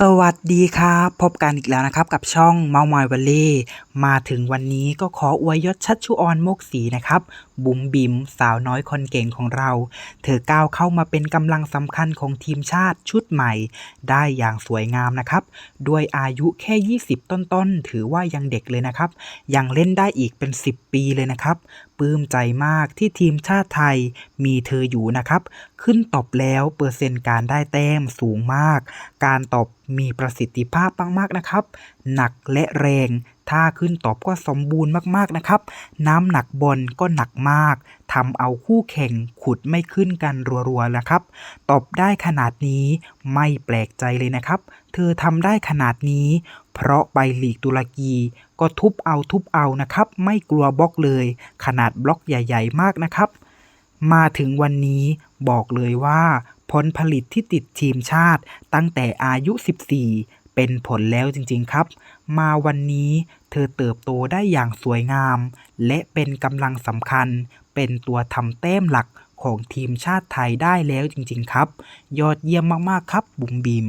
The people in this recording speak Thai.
สวัสดีครับพบกันอีกแล้วนะครับ กับช่องเมามอยวัลเล่มาถึงวันนี้ก็ขออวยยศชัชชุออนโมกศรีนะครับ บุ๋มบิ๋มสาวน้อยคนเก่งของเรา เธอก้าวเข้ามาเป็นกำลังสำคัญของทีมชาติชุดใหม่ ได้อย่างสวยงามนะครับ ด้วยอายุแค่ 20 ต้นๆ ถือว่ายังเด็กเลยนะครับ ยังเล่นได้อีกเป็น 10 ปีเลยนะครับปลื้มใจมากที่ทีมชาติไทยมีเธออยู่นะครับ ขึ้นตอบแล้วเปอร์เซ็นต์การได้แต้มสูงมาก การตอบมีประสิทธิภาพมากๆนะครับ หนักและแรง ถ้าขึ้นตอบก็สมบูรณ์มากๆนะครับ น้ำหนักบอลก็หนักมากทำเอาคู่แข่งขุดไม่ขึ้นกันรัวๆนะครับ ตอบได้ขนาดนี้ไม่แปลกใจเลยนะครับ เธอทำได้ขนาดนี้ เพราะไปลีกตุรกีก็ทุบเอาทุบเอานะครับ ไม่กลัวบล็อกเลย ขนาดบล็อกใหญ่ ๆ มากนะครับ มาถึงวันนี้ บอกเลยว่า ผลผลิตที่ติดทีมชาติตั้งแต่อายุ 14 เป็นผลแล้วจริงๆครับ มาวันนี้เธอเติบโตได้อย่างสวยงาม และเป็นกำลังสำคัญ เป็นตัวทำแต้มหลักของทีมชาติไทยได้แล้วจริงๆครับ ยอดเยี่ยมมากๆครับบุ๋มบิ๋ม